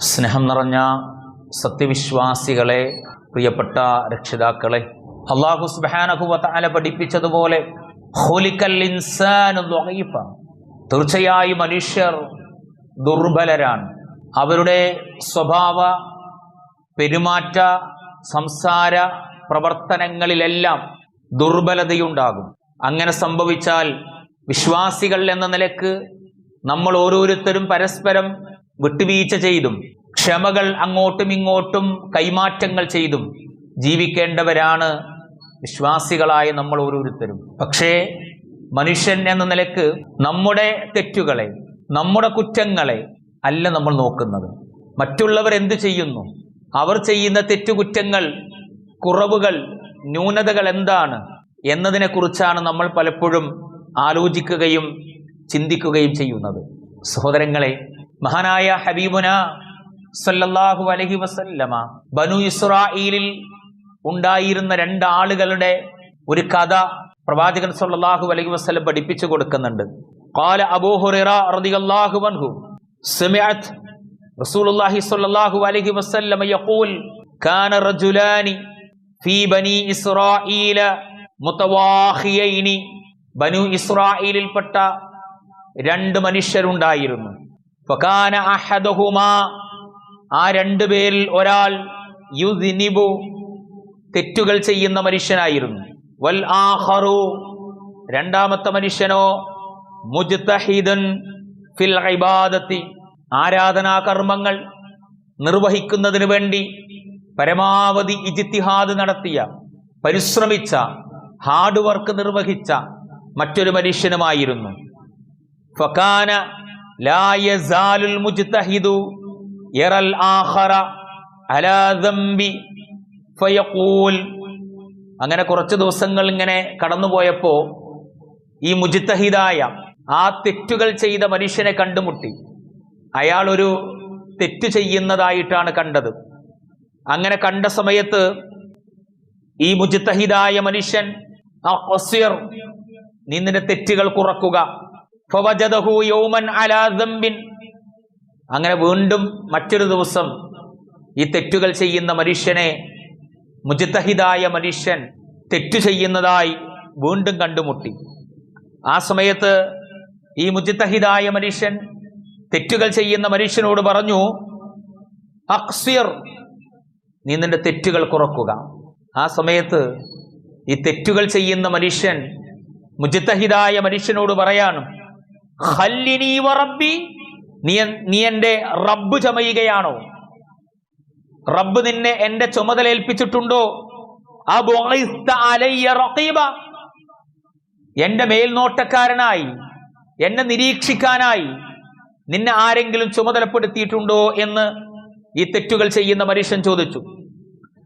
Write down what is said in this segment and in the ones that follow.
സ്നേഹം നിറഞ്ഞ സത്യവിശ്വാസികളെ പ്രിയപ്പെട്ട രക്ഷിതാക്കളെ അള്ളാഹു സുബാനഹുവല പഠിപ്പിച്ചതുപോലെ. തീർച്ചയായും മനുഷ്യർ ദുർബലരാണ് അവരുടെ സ്വഭാവ പെരുമാറ്റ സംസാര പ്രവർത്തനങ്ങളിലെല്ലാം ദുർബലതയുണ്ടാകും അങ്ങനെ സംഭവിച്ചാൽ വിശ്വാസികൾ എന്ന നിലയ്ക്ക് നമ്മൾ ഓരോരുത്തരും പരസ്പരം വിട്ടുവീഴ്ച ചെയ്തും ക്ഷമകൾ അങ്ങോട്ടും ഇങ്ങോട്ടും കൈമാറ്റങ്ങൾ ചെയ്തും ജീവിക്കേണ്ടവരാണ് വിശ്വാസികളായ നമ്മൾ ഓരോരുത്തരും. പക്ഷേ മനുഷ്യൻ എന്ന നിലയ്ക്ക് നമ്മുടെ തെറ്റുകളെ നമ്മുടെ കുറ്റങ്ങളെ അല്ല നമ്മൾ നോക്കുന്നത്. മറ്റുള്ളവർ എന്ത് ചെയ്യുന്നു? അവർ ചെയ്യുന്ന തെറ്റുകുറ്റങ്ങൾ കുറവുകൾ ന്യൂനതകൾ എന്താണ് എന്നതിനെക്കുറിച്ചാണ് നമ്മൾ പലപ്പോഴും ആലോചിക്കുകയും ചിന്തിക്കുകയും ചെയ്യുന്നത്. സഹോദരങ്ങളെ മഹാനായ ഹബീബുന സല്ലല്ലാഹു അലൈഹി വസല്ലമ ബനു ഇസ്രായേലിൽ ഉണ്ടായിരുന്ന രണ്ടാളുകളുടെ ഒരു കഥ പ്രവാചകൻ സല്ലല്ലാഹു അലൈഹി വസല്ലം പഠിപ്പിച്ചു കൊടുക്കുന്നുണ്ട് قال അബൂ ഹുറൈറ റളിയല്ലാഹു അൻഹു سمعت رسول الله صلى الله عليه وسلم يقول كان رجلان في بني إسرائيل متواخيين ബനു ഇസ്രായേലിൽപ്പെട്ട രണ്ട് മനുഷ്യരുണ്ടായിരുന്നു ഫകാന അഹദഹുമാ. ആ രണ്ടു പേരിൽ ഒരാൾ യുദിനിബു തെറ്റുകൾ ചെയ്യുന്ന മനുഷ്യനായിരുന്നു. വൽ ആഹറു രണ്ടാമത്തെ മനുഷ്യനോ മുജ്തഹിദൻ ഫിൽ ഇബാദത്തി ആരാധനാ കർമ്മങ്ങൾ നിർവഹിക്കുന്നതിന് വേണ്ടി പരമാവധി ഇജിത്തിഹാദ് നടത്തിയ പരിശ്രമിച്ച ഹാർഡ് വർക്ക് നിർവഹിച്ച മറ്റൊരു മനുഷ്യനുമായിരുന്നു. ഫകാന അങ്ങനെ കുറച്ച് ദിവസങ്ങൾ ഇങ്ങനെ കടന്നുപോയപ്പോ ഈ മുജിത്തഹിദായ ആ തെറ്റുകൾ ചെയ്ത മനുഷ്യനെ കണ്ടുമുട്ടി. അയാൾ ഒരു തെറ്റ് ചെയ്യുന്നതായിട്ടാണ് കണ്ടത്. അങ്ങനെ കണ്ട സമയത്ത് ഈ മുജിത്തഹിദായ മനുഷ്യൻ ആ നീ തെറ്റുകൾ കുറക്കുക. അങ്ങനെ വീണ്ടും മറ്റൊരു ദിവസം ഈ തെറ്റുകൾ ചെയ്യുന്ന മനുഷ്യനെ മുജിത്തഹിതായ മനുഷ്യൻ തെറ്റു ചെയ്യുന്നതായി വീണ്ടും കണ്ടുമുട്ടി. ആ സമയത്ത് ഈ മുജിത്തഹിതായ മനുഷ്യൻ തെറ്റുകൾ ചെയ്യുന്ന മനുഷ്യനോട് പറഞ്ഞു അക്സിയർ നീ നിന്റെ തെറ്റുകൾ കുറക്കുക. ആ സമയത്ത് ഈ തെറ്റുകൾ ചെയ്യുന്ന മനുഷ്യൻ മുജിത്തഹിതായ മനുഷ്യനോട് പറയാണ് "ഖല്ലിനീ വറബ്ബി നീ എന്റെ റബ്ബ് ചമയുകയാണോ? റബ്ബ് നിന്നെ എന്റെ ചുമതല ഏൽപ്പിച്ചിട്ടുണ്ടോ? എന്റെ മേൽനോട്ടക്കാരനായി എന്നെ നിരീക്ഷിക്കാനായി നിന്നെ ആരെങ്കിലും ചുമതലപ്പെടുത്തിയിട്ടുണ്ടോ എന്ന് ഈ തെറ്റുകൾ ചെയ്യുന്ന മനുഷ്യൻ ചോദിച്ചു.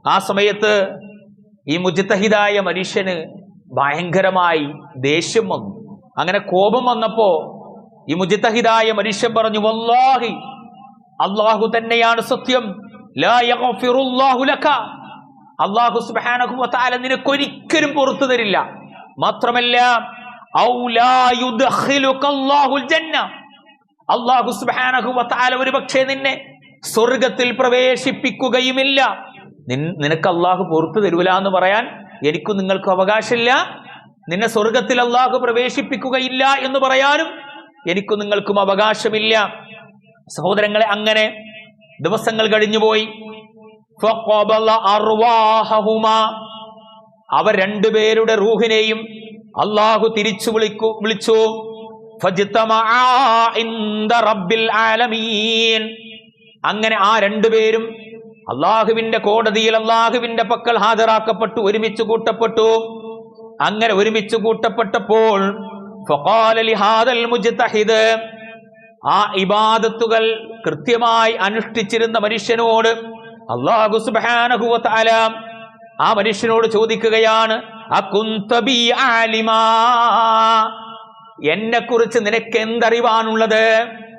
ആ സമയത്ത് ഈ മുജിത്തഹിതായ മനുഷ്യന് ഭയങ്കരമായി ദേഷ്യം വന്നു. അങ്ങനെ കോപം വന്നപ്പോ ഈ മുജിത്തഹിദായ മനുഷ്യൻ പറഞ്ഞു വല്ലാഹി അള്ളാഹു തന്നെയാണ് സത്യം. അള്ളാഹു നിനക്കൊരിക്കലും പുറത്തു തരില്ല. മാത്രമല്ല അള്ളാഹു വതആല ഒരുപക്ഷേ നിന്നെ സ്വർഗത്തിൽ പ്രവേശിപ്പിക്കുകയുമില്ല. നിനക്ക് അള്ളാഹു പുറത്തു തരൂല എന്ന് പറയാൻ എനിക്കും നിങ്ങൾക്കും അവകാശമില്ല. നിന്നെ സ്വർഗത്തിൽ അള്ളാഹു പ്രവേശിപ്പിക്കുകയില്ല എന്ന് പറയാനും എനിക്കും നിങ്ങൾക്കും അവകാശമില്ല. സഹോദരങ്ങളെ അങ്ങനെ ദിവസങ്ങൾ കഴിഞ്ഞുപോയി. അവർ രണ്ടുപേരുടെ റൂഹിനെയും അള്ളാഹു തിരിച്ചു വിളിക്കു വിളിച്ചു. അങ്ങനെ ആ രണ്ടുപേരും അള്ളാഹുവിന്റെ കോടതിയിൽ അള്ളാഹുവിന്റെ പക്കൽ ഹാജരാക്കപ്പെട്ടു ഒരുമിച്ച് കൂട്ടപ്പെട്ടു. അങ്ങനെ ഒരുമിച്ച് കൂട്ടപ്പെട്ടപ്പോൾ ആ ഇബാദത്തുകൾ കൃത്യമായി അനുഷ്ഠിച്ചിരുന്ന മനുഷ്യനോട് അള്ളാഹു തആല ആ മനുഷ്യനോട് ചോദിക്കുകയാണ് എന്നെ കുറിച്ച് നിനക്ക് എന്തറിവാണുള്ളത്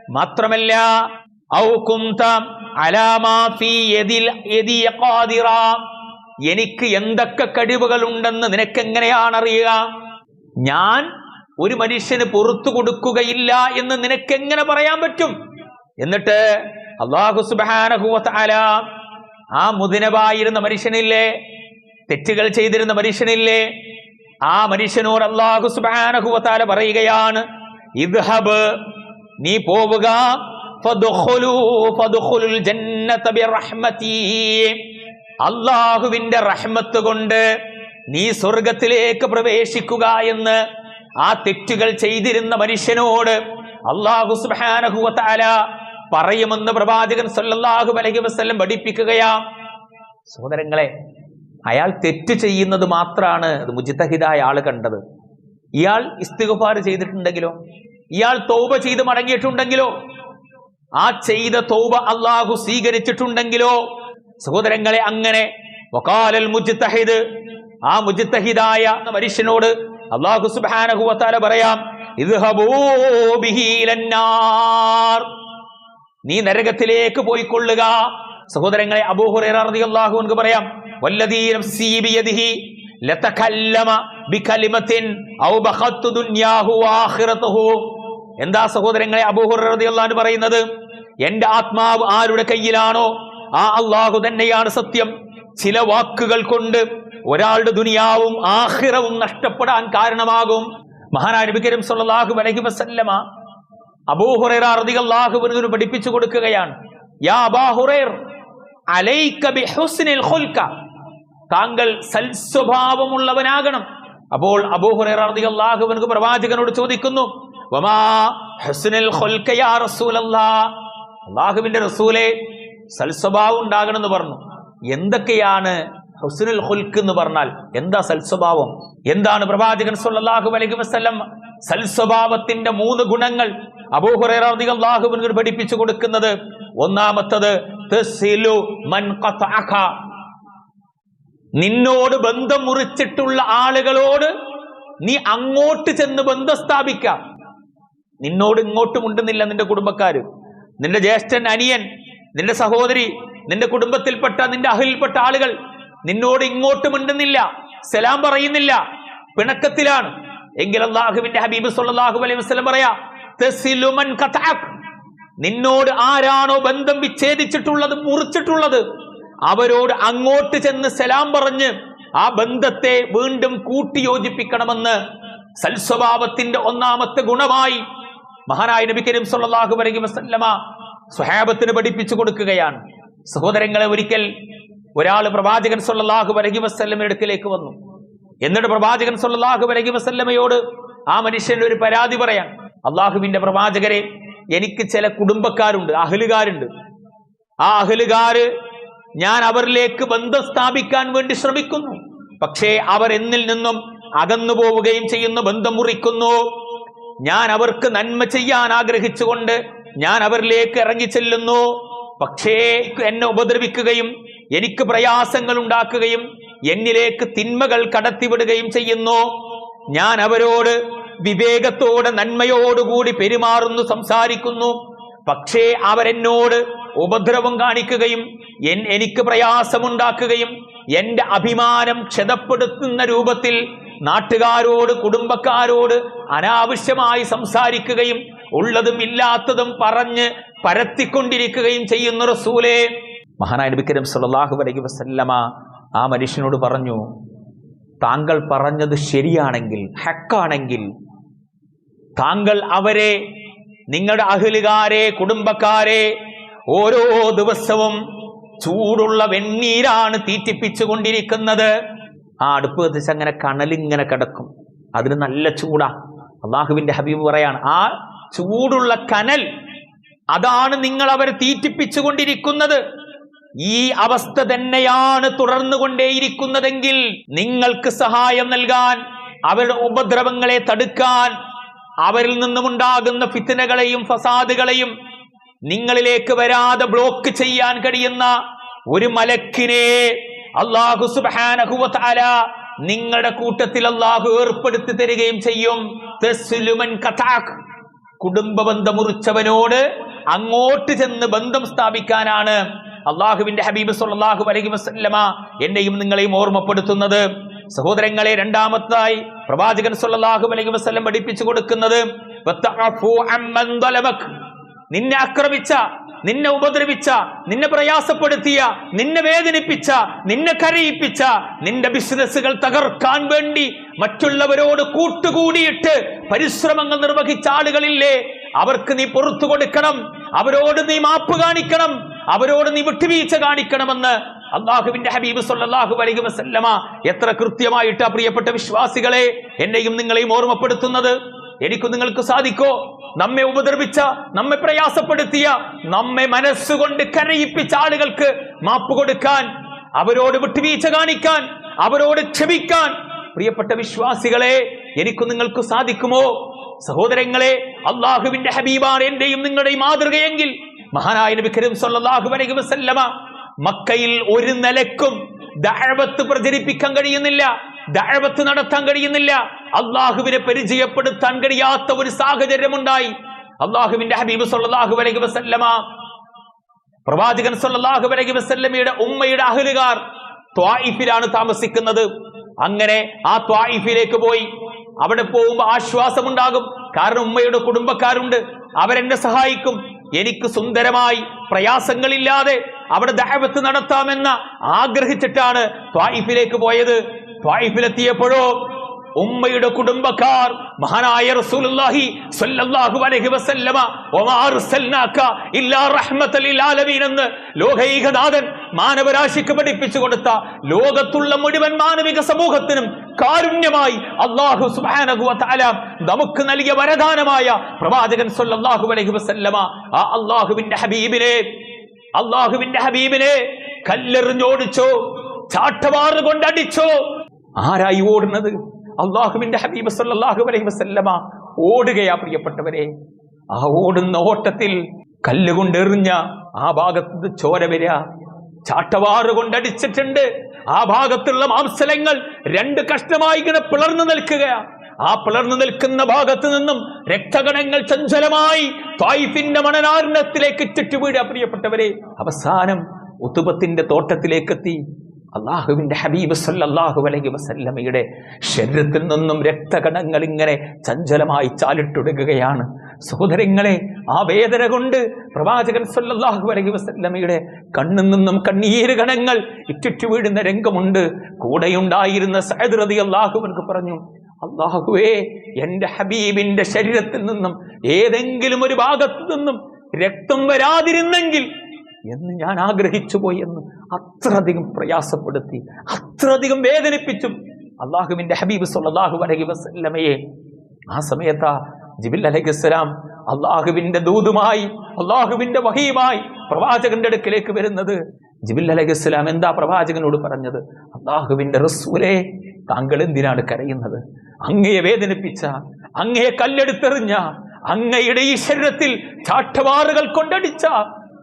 മാത്രമല്ല എനിക്ക് എന്തൊക്കെ കഴിവുകൾ ഉണ്ടെന്ന് നിനക്ക് എങ്ങനെയാണ് അറിയുക ഞാൻ ഒരു മനുഷ്യന് പുറത്തു കൊടുക്കുകയില്ല എന്ന് നിനക്ക് എങ്ങനെ പറയാൻ പറ്റും? എന്നിട്ട് അള്ളാഹു സുബാനഹുല ആ മുദിനവായിരുന്ന മനുഷ്യനില്ലേ? തെറ്റുകൾ ചെയ്തിരുന്ന മനുഷ്യനില്ലേ? ആ മനുഷ്യനോട് അള്ളാഹു സുബാനഹുവത്താല പറയുകയാണ് ഇദ്ഹബ് നീ പോവുക അള്ളാഹുവിന്റെ റഹ്മത്ത് കൊണ്ട് നീ സ്വർഗത്തിലേക്ക് പ്രവേശിക്കുക എന്ന് ആ തെറ്റുകൾ ചെയ്തിരുന്ന മനുഷ്യനോട് അള്ളാഹു സുബാനഹുവത്താല പറയുമെന്ന് പ്രവാചകൻ സല്ലാഹു അലൈഹി വസ്ലം പഠിപ്പിക്കുകയാ. സഹോദരങ്ങളെ അയാൾ തെറ്റ് ചെയ്യുന്നത് മാത്രമാണ് അത് ആൾ കണ്ടത്. ഇയാൾ ഇസ്തിഗഫാർ ചെയ്തിട്ടുണ്ടെങ്കിലോ? ഇയാൾ തൗബ ചെയ്ത് മടങ്ങിയിട്ടുണ്ടെങ്കിലോ? ആ ചെയ്ത തൗബ അള്ളാഹു സ്വീകരിച്ചിട്ടുണ്ടെങ്കിലോ? സഹോദരങ്ങളെ അങ്ങനെ ആ മുജിത്തഹിദായ മനുഷ്യനോട് അള്ളാഹു സുബാനഹുവത്താല പറയാം ഇലന്നാർ. നീ നരകത്തിലേക്ക് പോയിക്കൊള്ളുക. സഹോദരങ്ങളെ അബൂഹുറൈറ റളിയല്ലാഹു അൻഹു പറയാം എന്താ സഹോദരങ്ങളെ അബൂഹുറൈറ റളിയല്ലാഹു പറയുന്നത്? എന്റെ ആത്മാവ് ആരുടെ കയ്യിലാണോ? ആ അള്ളാഹു തന്നെയാണ് സത്യം. ചില വാക്കുകൾ കൊണ്ട് ഒരാളുടെ ദുനിയാവും ആഖിറവും നഷ്ടപ്പെടാൻ കാരണമാകും. മഹാനായ നബി കരീം സല്ലല്ലാഹു അലൈഹി വസല്ലമ റളിയല്ലാഹു അൻഹു പഠിപ്പിച്ചു കൊടുക്കുകയാണ്. യാ അബാഹുറൈർ താങ്കൾ സൽസ്വഭാവമുള്ളവനാകണം. അപ്പോൾ റളിയല്ലാഹു അൻഹു പ്രവാചകനോട് ചോദിക്കുന്നു വമാ റസൂലെ സൽസ്വഭാവം ഉണ്ടാകണം എന്ന് പറഞ്ഞു. എന്തൊക്കെയാണ് ഹുസ്നുൽ ഹുൽക്ക് എന്ന് പറഞ്ഞാൽ എന്താ സൽസ്വഭാവം? എന്താണ് പ്രവാചകൻ സല്ലല്ലാഹു അലൈഹി വസല്ലം സൽസ്വഭാവത്തിന്റെ മൂന്ന് ഗുണങ്ങൾ അൻഹു പഠിപ്പിച്ചു കൊടുക്കുന്നത്? ഒന്നാമത്തത് നിന്നോട് ബന്ധം മുറിച്ചിട്ടുള്ള ആളുകളോട് നീ അങ്ങോട്ട് ചെന്ന് ബന്ധം സ്ഥാപിക്കാം. നിന്നോട് ഇങ്ങോട്ടും ഉണ്ടെന്നില്ല നിന്റെ കുടുംബക്കാര്. നിന്റെ ജ്യേഷ്ഠൻ അനിയൻ നിന്റെ സഹോദരി നിന്റെ കുടുംബത്തിൽപ്പെട്ട നിന്റെ അഹിൽപ്പെട്ട ആളുകൾ നിന്നോട് ഇങ്ങോട്ട് മിണ്ടുന്നില്ല സലാം പറയുന്നില്ല പിണക്കത്തിലാണ് എങ്കിൽ അള്ളാഹുവിന്റെ ഹബീബ് സല്ലല്ലാഹു അലൈഹി വസ്ലം പറയാ. നിന്നോട് ആരാണോ ബന്ധം വിച്ഛേദിച്ചിട്ടുള്ളത് മുറിച്ചിട്ടുള്ളത് അവരോട് അങ്ങോട്ട് ചെന്ന് സലാം പറഞ്ഞ് ആ ബന്ധത്തെ വീണ്ടും കൂട്ടിയോജിപ്പിക്കണമെന്ന് സൽസ്വഭാവത്തിന്റെ ഒന്നാമത്തെ ഗുണമായി മഹാനായ നബി കരീം സല്ലല്ലാഹു അലൈഹി വസ്ലമ സ്വഹാബത്തിന് പഠിപ്പിച്ചു കൊടുക്കുകയാണ് സഹോദരങ്ങളെ ഒരിക്കൽ ഒരാൾ പ്രവാചകൻ സൊല്ലാഹു അലൈഹി വസല്ലമയുടെ അടുക്കലേക്ക് വന്നു. എന്നിട്ട് പ്രവാചകൻ സൊല്ലാഹു അലൈഹി വസല്ലമയോട് ആ മനുഷ്യൻ ഒരു പരാതി പറയാൻ അള്ളാഹുവിന്റെ പ്രവാചകരെ എനിക്ക് ചില കുടുംബക്കാരുണ്ട് അഹലുകാരുണ്ട്. ആ അഹലുകാര് ഞാൻ അവരിലേക്ക് ബന്ധം സ്ഥാപിക്കാൻ വേണ്ടി ശ്രമിക്കുന്നു. പക്ഷേ അവർ എന്നിൽ നിന്നും അകന്നു പോവുകയും ചെയ്യുന്നു ബന്ധം മുറിക്കുന്നു. ഞാൻ അവർക്ക് നന്മ ചെയ്യാൻ ആഗ്രഹിച്ചുകൊണ്ട് ഞാൻ അവരിലേക്ക് ഇറങ്ങി ചെല്ലുന്നു പക്ഷേ എന്നെ ഉപദ്രവിക്കുകയും എനിക്ക് പ്രയാസങ്ങൾ ഉണ്ടാക്കുകയും എന്നിലേക്ക് തിന്മകൾ കടത്തിവിടുകയും ചെയ്യുന്നു. ഞാൻ അവരോട് വിവേകത്തോടെ നന്മയോടുകൂടി പെരുമാറുന്നു സംസാരിക്കുന്നു. പക്ഷേ അവരെന്നോട് ഉപദ്രവം കാണിക്കുകയും എൻ- എനിക്ക് പ്രയാസമുണ്ടാക്കുകയും എന്റെ അഭിമാനം ക്ഷതപ്പെടുത്തുന്ന രൂപത്തിൽ നാട്ടുകാരോട് കുടുംബക്കാരോട് അനാവശ്യമായി സംസാരിക്കുകയും ഉള്ളതും ഇല്ലാത്തതും പറഞ്ഞ് പരത്തിക്കൊണ്ടിരിക്കുകയും ചെയ്യുന്ന റസൂലേ മഹാനായ നബിക്കരം കരീം സല്ലല്ലാഹു അലൈഹി വസല്ലമ ആ മനുഷ്യനോട് പറഞ്ഞു താങ്കൾ പറഞ്ഞത് ശരിയാണെങ്കിൽ ഹക്കാണെങ്കിൽ താങ്കൾ അവരെ നിങ്ങളുടെ അഹലുകാരെ കുടുംബക്കാരെ ഓരോ ദിവസവും ചൂടുള്ള വെണ്ണീരാണ് തീറ്റിപ്പിച്ചു കൊണ്ടിരിക്കുന്നത് ആ അടുപ്പ് കത്തിച്ച് അങ്ങനെ കണലിങ്ങനെ കിടക്കും. അതിന് നല്ല ചൂടാ. അള്ളാഹുവിന്റെ ഹബീബ് പറയാണ് ആ ചൂടുള്ള കനൽ അതാണ് നിങ്ങൾ അവരെ തീറ്റിപ്പിച്ചു കൊണ്ടിരിക്കുന്നത് ഈ അവസ്ഥ തന്നെയാണ് തുടർന്നു കൊണ്ടേയിരിക്കുന്നതെങ്കിൽ നിങ്ങൾക്ക് സഹായം നൽകാൻ അവരുടെ ഉപദ്രവങ്ങളെ തടുക്കാൻ അവരിൽ നിന്നും ഉണ്ടാകുന്ന ഫിത്തനകളെയും ഫസാദുകളെയും നിങ്ങളിലേക്ക് വരാതെ ബ്ലോക്ക് ചെയ്യാൻ കഴിയുന്ന ഒരു മലക്കിനെ അള്ളാഹു സുബാനഹുല നിങ്ങളുടെ കൂട്ടത്തിൽ അള്ളാഹു ഏർപ്പെടുത്തി തരികയും ചെയ്യും. കുടുംബ ബന്ധം മുറിച്ചവനോട് അങ്ങോട്ട് ചെന്ന് ബന്ധം സ്ഥാപിക്കാനാണ് അള്ളാഹുവിന്റെ ഹബീബ് സല്ലല്ലാഹു അലൈഹി വസല്ലമ എന്നെയും നിങ്ങളെയും ഓർമ്മപ്പെടുത്തുന്നത്. സഹോദരങ്ങളെ രണ്ടാമത്തായി പ്രവാചകൻ സല്ലല്ലാഹു അലൈഹി വസല്ലം പഠിപ്പിച്ചു കൊടുക്കുന്നത്. നിന്നെ ആക്രമിച്ച നിന്നെ ഉപദ്രവിച്ച നിന്നെ പ്രയാസപ്പെടുത്തിയ നിന്നെ വേദനിപ്പിച്ച നിന്നെ കരയിപ്പിച്ച നിന്റെ ബിസിനസ്സുകൾ തകർക്കാൻ വേണ്ടി മറ്റുള്ളവരോട് കൂട്ടുകൂടിയിട്ട് പരിശ്രമങ്ങൾ നിർവഹിച്ച ആളുകളില്ലേ? അവർക്ക് നീ പുറത്തു കൊടുക്കണം. അവരോട് നീ മാപ്പ് കാണിക്കണം. അവരോട് നീ വിട്ടുവീഴ്ച കാണിക്കണമെന്ന് അള്ളാഹുവിന്റെ ഹബീബ് സല്ലാഹു അലൈഹി വസല്ലമ എത്ര കൃത്യമായിട്ട് പ്രിയപ്പെട്ട വിശ്വാസികളെ എന്നെയും നിങ്ങളെയും ഓർമ്മപ്പെടുത്തുന്നത്? എനിക്ക് നിങ്ങൾക്ക് സാധിക്കോ? നമ്മെ ഉപദ്രവിച്ച നമ്മെ പ്രയാസപ്പെടുത്തിയ നമ്മെ മനസ്സുകൊണ്ട് കരയിപ്പിച്ച ആളുകൾക്ക് മാപ്പ് കൊടുക്കാൻ അവരോട് വിട്ടുവീഴ്ച കാണിക്കാൻ അവരോട് ക്ഷമിക്കാൻ. പ്രിയപ്പെട്ട വിശ്വാസികളെ എനിക്ക് നിങ്ങൾക്ക് സാധിക്കുമോ? സഹോദരങ്ങളെ അള്ളാഹുവിന്റെ ഹബീബാണ് എന്റെയും നിങ്ങളുടെയും മാതൃകയെങ്കിൽ മഹാനായ നബി കരീം സല്ലല്ലാഹു അലൈഹി വസല്ലമ മക്കയിൽ ഒരു നിലക്കും ദഅവത്ത് പ്രചരിപ്പിക്കാൻ കഴിയുന്നില്ല ദഅവത്ത് നടത്താൻ കഴിയുന്നില്ല. അള്ളാഹുവിനെ പരിചയപ്പെടുത്താൻ കഴിയാത്ത ഒരു സാഹചര്യമുണ്ടായി. അള്ളാഹുവിന്റെ ഹബീബ് സല്ലല്ലാഹു അലൈഹി വസല്ലമ പ്രവാചകൻ സല്ലല്ലാഹു അലൈഹി വസല്ലമയുടെ ഉമ്മയുടെ അഹലുകാർ ത്വായിഫിലാണ് താമസിക്കുന്നത്. അങ്ങനെ ആ ത്വായിഫിലേക്ക് പോയി. അവിടെ പോകുമ്പോൾ ആശ്വാസമുണ്ടാകും. കാരണം ഉമ്മയുടെ കുടുംബക്കാരുണ്ട്. അവരെന്നെ സഹായിക്കും. എനിക്ക് സുന്ദരമായി പ്രയാസങ്ങളില്ലാതെ അവിടെ ദഅവത്ത് നടത്താമെന്ന ആഗ്രഹിച്ചിട്ടാണ് ത്വായിഫിലേക്ക് പോയത്. ത്വായിഫിലെത്തിയപ്പോഴോ ഉമ്മയുടെ കുടുംബക്കാർ മഹാനായ റസൂലുള്ളാഹി സ്വല്ലല്ലാഹു അലൈഹി വസല്ലമ വമാ അർസൽനാക ഇല്ലാ റഹ്മത്തൽ ലിൽ ആലമീൻ എന്ന് ലോകൈകനാഥൻ മാനവരാശിക്ക് പഠിപ്പിച്ചു കൊടുത്ത ലോകത്തുള്ള മുഴുവൻ മാനവിക സമൂഹത്തിനും കാരുണ്യമായി അല്ലാഹു സുബ്ഹാനഹു വ തആല നമുക്ക് നൽകിയ വരദാനമായ പ്രവാചകൻ സ്വല്ലല്ലാഹു അലൈഹി വസല്ലമ ആ അല്ലാഹുവിന്റെ ഹബീബിനെ അല്ലാഹുവിന്റെ ഹബീബിനെ കല്ലെറിഞ്ഞോടിച്ചോ ചാട്ടവാറ് കൊണ്ടടിച്ചോ ആരായി ഓടുന്നത്? അള്ളാഹുവിന്റെ ഹബീബ് സല്ലല്ലാഹു അലൈഹി വസല്ലമ ഓടുകയാ പ്രിയപ്പെട്ടവരെ. ആ ഓടുന്ന ഓട്ടത്തിൽ കല്ലുകൊണ്ടെറിഞ്ഞ ആ ഭാഗത്ത് ചോര വരിക. ചാട്ടവാറ് കൊണ്ടടിച്ചിട്ടുണ്ട് ആ ഭാഗത്തുള്ള മാംസലങ്ങൾ രണ്ട് കഷ്ണമായി ഇങ്ങനെ പിളർന്നു നിൽക്കുക. ആ പിളർന്നു നിൽക്കുന്ന ഭാഗത്ത് നിന്നും രക്തഗണങ്ങൾ ചഞ്ചലമായി തായിഫിന്റെ മണനാരണത്തിലേക്ക് ചുറ്റുവീഴുക പ്രിയപ്പെട്ടവരെ. അവസാനം ഉത്തുപത്തിന്റെ തോട്ടത്തിലേക്കെത്തി. അള്ളാഹുവിന്റെ ഹബീബ് സല്ലാഹു അലൈഹി വസല്ലമയുടെ ശരീരത്തിൽ നിന്നും രക്തകണങ്ങൾ ഇങ്ങനെ ചഞ്ചലമായി ചാലിട്ടൊടുക്കുകയാണ്. സഹോദരങ്ങളെ ആ വേദന കൊണ്ട് പ്രവാചകൻ സല്ലാഹു അലൈഹി വസല്ലമയുടെ കണ്ണിൽ നിന്നും കണ്ണീര് കണങ്ങൾ ഇറ്റിറ്റു വീഴുന്ന രംഗമുണ്ട്. കൂടെയുണ്ടായിരുന്ന സഹദ് റതി അള്ളാഹുവിനക്ക് പറഞ്ഞു അള്ളാഹുവേ എന്റെ ഹബീബിന്റെ ശരീരത്തിൽ നിന്നും ഏതെങ്കിലും ഒരു ഭാഗത്തു നിന്നും രക്തം വരാതിരുന്നെങ്കിൽ എന്ന് ഞാൻ ആഗ്രഹിച്ചു എന്ന് അത്രയധികം പ്രയാസപ്പെടുത്തി അത്രയധികം വേദനിപ്പിച്ചും അള്ളാഹുവിന്റെ ഹബീബ് സല്ലാഹു അലഹി വസ്ലമയെ ആ സമയത്താ ജിബിൽ അലൈഹിസ്സലാം അള്ളാഹുവിന്റെ ദൂതുമായി അള്ളാഹുവിന്റെ വഹിയുമായി പ്രവാചകന്റെ അടുക്കിലേക്ക് വരുന്നത്. ജിബിൽ അലൈഹിസ്സലാം എന്താ പ്രവാചകനോട് പറഞ്ഞത്? അള്ളാഹുവിന്റെ റസൂലെ താങ്കൾ എന്തിനാണ് കരയുന്നത്? അങ്ങയെ വേദനിപ്പിച്ച അങ്ങയെ കല്ലെടുത്തെറിഞ്ഞ അങ്ങയുടെ ഈ ശരീരത്തിൽ ചാട്ടവാറുകൾ കൊണ്ടടിച്ച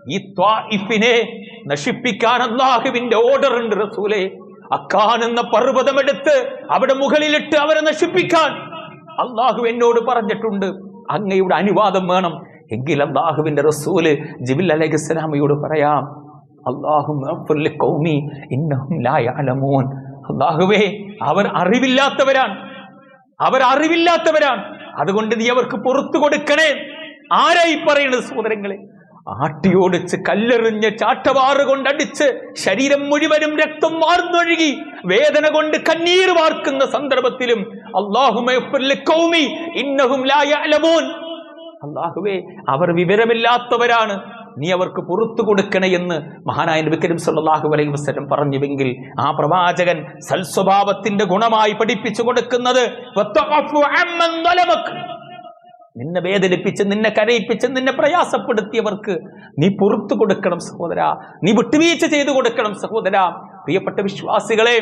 ഈ ത്വാഇഫിനെ നശിപ്പിക്കാൻ അള്ളാഹുവിന്റെ ഓർഡർ ഉണ്ട് റസൂലെ. അക്കാൻ എന്ന പർവതമെടുത്ത് അവിടെ മുകളിലിട്ട് അവരെ നശിപ്പിക്കാൻ അള്ളാഹു എന്നോട് പറഞ്ഞിട്ടുണ്ട്. അങ്ങയുടെ അനുവാദം വേണം. എങ്കിൽ അള്ളാഹുവിന്റെ റസൂൽ ജിബിൽ അലൈഹിസ്സലാമയോട് പറയാം അള്ളാഹു അള്ളാഹുവേ അവർ അറിവില്ലാത്തവരാണ്. അവർ അറിവില്ലാത്തവരാണ്. അതുകൊണ്ട് നീ അവർക്ക് പുറത്തു കൊടുക്കണേ. ആരായി പറയുന്നത് സഹോദരങ്ങളെ? ആട്ടിയോടിച്ച് കല്ലെറിഞ്ഞ് ചാട്ടവാറ് കൊണ്ടടിച്ച് ശരീരം മുഴുവനും രക്തം വാർന്നൊഴുകി വേദന കൊണ്ട് കണ്ണീർ വാർക്കുന്ന സന്ദർഭത്തിലും അള്ളാഹുവേ അവർ വിവരമില്ലാത്തവരാണ് നീ അവർക്ക് പുറത്തു കൊടുക്കണേ എന്ന് മഹാനായ നബി കരീം വലൈ അലൈഹി വസല്ലം പറഞ്ഞുവെങ്കിൽ ആ പ്രവാചകൻ സൽസ്വഭാവത്തിന്റെ ഗുണമായി പഠിപ്പിച്ചു കൊടുക്കുന്നത്. നിന്നെ വേദനിപ്പിച്ച് നിന്നെ കരയിപ്പിച്ച് നിന്നെ പ്രയാസപ്പെടുത്തിയവർക്ക് നീ പുറത്തു കൊടുക്കണം സഹോദര. നീ വിട്ടുവീഴ്ച ചെയ്തു കൊടുക്കണം സഹോദര. പ്രിയപ്പെട്ട വിശ്വാസികളെ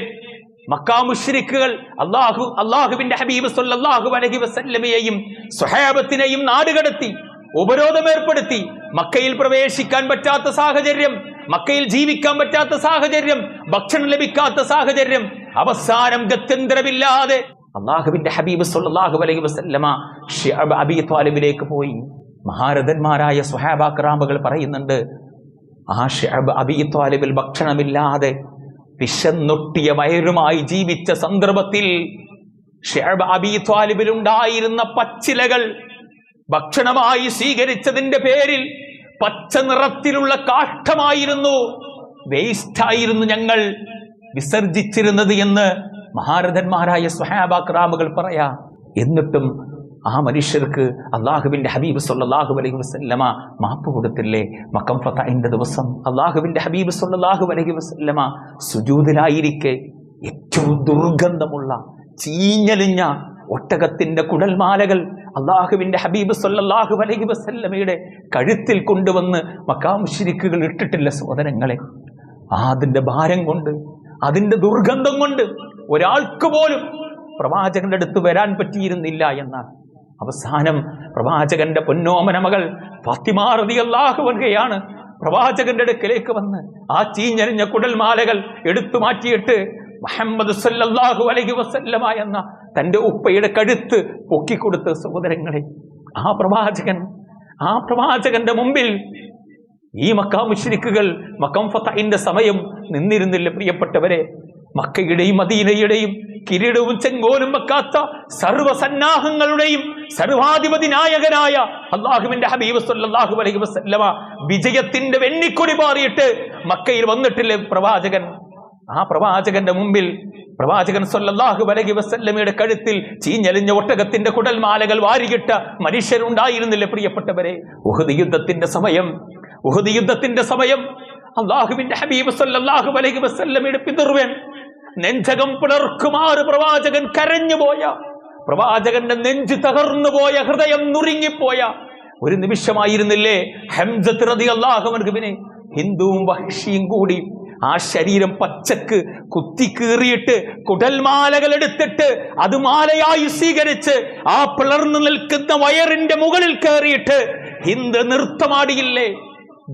മക്കാമുഷരിക്കുകൾ അള്ളാഹു അള്ളാഹുവിന്റെ ഹബീബ് സൊല്ലാഹു അലൈഹി വസല്ലമയെയും സ്വഹാബത്തിനെയും നാടുകടത്തി ഉപരോധം ഏർപ്പെടുത്തി മക്കയിൽ പ്രവേശിക്കാൻ പറ്റാത്ത സാഹചര്യം മക്കയിൽ ജീവിക്കാൻ പറ്റാത്ത സാഹചര്യം ഭക്ഷണം ലഭിക്കാത്ത സാഹചര്യം അവസാനം ഗത്യന്തരമില്ലാതെ അള്ളാഹുവിന്റെ ഹബീബ് സല്ലല്ലാഹു അലൈഹി വസല്ലമ ഷിഅബ് അബി ത്വാലിബിലേക്ക് പോയി. മഹാരഥന്മാരായ സുഹാബാക്രാമ്പുകൾ പറയുന്നുണ്ട് ആ ഷിഅബ് അബി ത്വാലിബിൽ ഭക്ഷണമില്ലാതെ വിശന്നൊട്ടിയ വയറുമായി ജീവിച്ച സന്ദർഭത്തിൽ ഷിഅബ് അബി ത്വാലിബിൽ ഉണ്ടായിരുന്ന പച്ചിലകൾ ഭക്ഷണമായി സ്വീകരിച്ചതിന്റെ പേരിൽ പച്ച നിറത്തിലുള്ള കാഷ്ടമായിരുന്നു വേസ്റ്റായിരുന്നു ഞങ്ങൾ വിസർജിച്ചിരുന്നത് എന്ന് മഹാരഥന്മാരായ സ്വഹാബാക്രാമുകൾ പറയാ എന്നിട്ടും ആ മനുഷ്യർക്ക് അള്ളാഹുവിന്റെ ഹബീബ് സുല്ലാഹു അലൈഹി വസല്ലമ മാപ്പ് കൊടുത്തില്ലേ? മക്കം ഫതഹിന്റെ ദിവസം അള്ളാഹുവിന്റെ ഹബീബ് സുല്ലാഹു അലൈഹി വസല്ലമ സുജൂതിലായിരിക്കെ ഏറ്റവും ദുർഗന്ധമുള്ള ചീഞ്ഞലിഞ്ഞ ഒട്ടകത്തിന്റെ കുടൽമാലകൾ അള്ളാഹുവിന്റെ ഹബീബ് സല്ലല്ലാഹു അലൈഹി വസല്ലമയുടെ കഴുത്തിൽ കൊണ്ടുവന്ന് മക്കാമുഷിരിക്കുകൾ ഇട്ടിട്ടില്ല സോദരങ്ങളെ ആ അതിന്റെ ഭാരം കൊണ്ട് അതിന്റെ ദുർഗന്ധം കൊണ്ട് ഒരാൾക്ക് പോലും പ്രവാചകന്റെ അടുത്ത് വരാൻ പറ്റിയിരുന്നില്ല എന്നാണ്. അവസാനം പ്രവാചകന്റെ പൊന്നോമന മകൾ ഫാത്തിമാറതി അള്ളാഹു വരികയാണ് പ്രവാചകന്റെ അടുക്കലേക്ക് വന്ന് ആ ചീഞ്ഞരിഞ്ഞ കുടൽമാലകൾ എടുത്തു മാറ്റിയിട്ട് മുഹമ്മദ് സല്ലാഹു അലഹി വസല്ലമ എന്ന തന്റെ ഉപ്പയുടെ കഴുത്ത് പൊക്കിക്കൊടുത്ത് സഹോദരങ്ങളെ ആ പ്രവാചകൻ ആ പ്രവാചകന്റെ മുമ്പിൽ ഈ മക്കാ മുഷരിക്കുകൾ മക്കം ഫത്തഹിന്റെ സമയം നിന്നിരുന്നില്ല പ്രിയപ്പെട്ടവരെ. മക്കയുടെയും മദീനയുടെയും കിരീടവും ചെങ്കോലും വെക്കാത്ത സർവസന്നാഹങ്ങളുടെയും സർവാധിപതി നായകനായ അള്ളാഹുവിന്റെ ഹബീബ് സല്ലല്ലാഹു അലൈഹി വസല്ലമ വിജയത്തിന്റെ വെണ്ണിക്കൊടി പാറിയിട്ട് മക്കയിൽ വന്നിട്ടില്ലേ പ്രവാചകൻ? ആ പ്രവാചകന്റെ മുമ്പിൽ പ്രവാചകൻ സൊല്ലാഹു അലൈഹി വസല്ലമയുടെ കഴുത്തിൽ ചീഞ്ഞലിഞ്ഞ ഒട്ടകത്തിന്റെ കുടൽമാലകൾ വാരികിട്ട മനുഷ്യരുണ്ടായിരുന്നില്ല പ്രിയപ്പെട്ടവരെ? ഉഹദ് യുദ്ധത്തിന്റെ സമയം ഉഹദ് യുദ്ധത്തിന്റെ സമയം. അള്ളാഹുവിന്റെ ഹബീബ് സൊല്ലാഹു അലൈഹി വസല്ലമയുടെ പിതൃവൻ നെഞ്ചകം പിളർക്കുമാറ് പ്രവാചകൻ കരഞ്ഞുപോയ പ്രവാചകന്റെ നെഞ്ച് തകർന്നു പോയ ഹൃദയം നുറുങ്ങിപ്പോയ ഒരു നിമിഷമായിരുന്നില്ലേ? ഹംസത്ത് റതി അള്ളാഹുവിനെ ഹിന്ദുവും വഹിഷിയും കൂടി ആ ശരീരം പച്ചക്ക് കുത്തിക്കീറിയിട്ട് കുടൽമാലകൾ എടുത്തിട്ട് അത് മാലയായി സ്വീകരിച്ച് ആ പിളർന്നു നിൽക്കുന്ന വയറിന്റെ മുകളിൽ കയറിയിട്ട് ഹിന്ദു നൃത്തമാടിയില്ലേ